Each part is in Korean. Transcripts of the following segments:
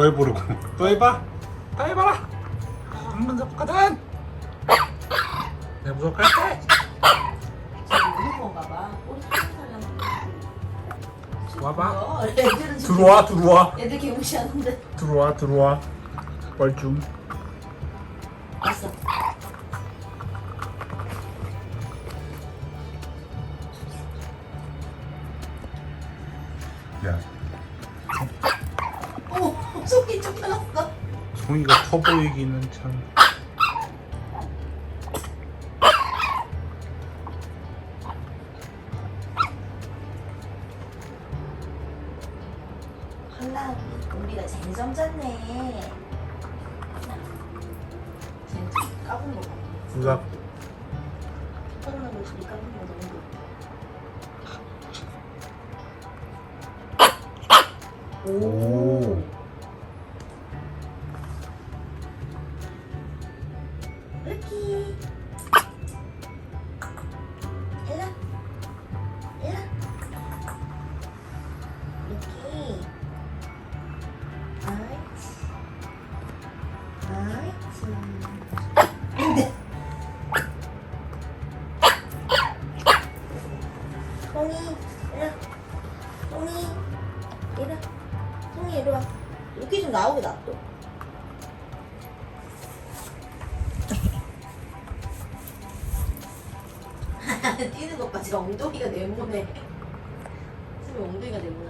더 해보려고. 또 해봐. 또 해봐라. 한번 잡거든. 내가 무섭할게. 우리 사람 와봐. 애들은 좀- 들어와, 들어와. 애들 개무시하는데. 들어와, 들어와. 뻘쭘. 왔어. 야, 오, 속이 쫓겨났어. 송이가 커 보이기는 참. 한나 우리가 쟁점 잤네. 쟁점 까본 거 봐. 누가 까는 거 둘이 까본 거 너무. 오. 송이, 일라. 송이, 일라. 송이, 이리 와. 루키 좀 나오게 놔둬. 뛰는 것 봐. 지금 엉덩이가 네모네. 지금 엉덩이가 네모난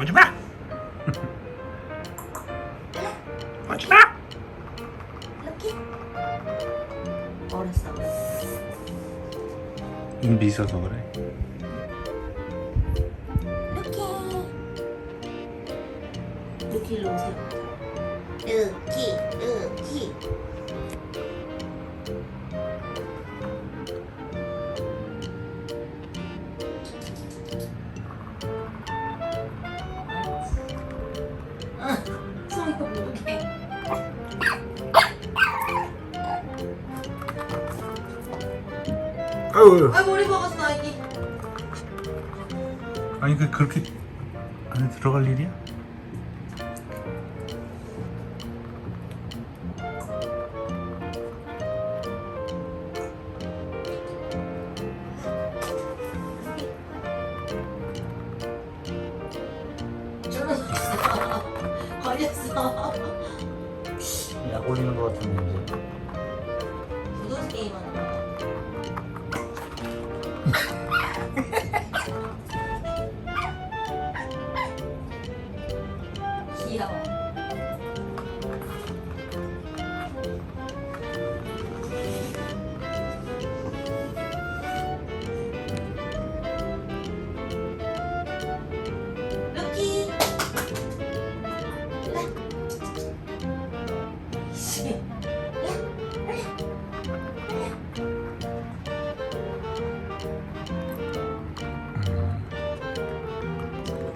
오지 마. 오지 마. 이렇게? 어렸어. 인비 있어서 그래. 이렇게. 이렇게 일로 오세요. 이렇게, 이렇게. 응, 소리가 모르게. 아유. 아 머리 먹었어 아기. 아니 그 그렇게 안에 들어갈 일이야? 걸렸어. 약 올리는 것 같은데. 무슨 게임 하는 거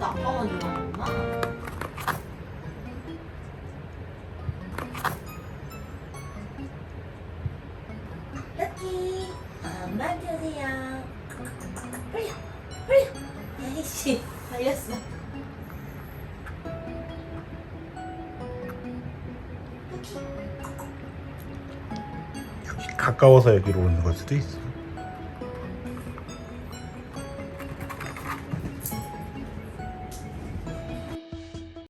아빠만 좋아하는구나. 루키, 엄마 주세요. 빨리, 빨리. 아이씨, 걸렸어. 여기 가까워서 여기로 오는 걸 수도 있어.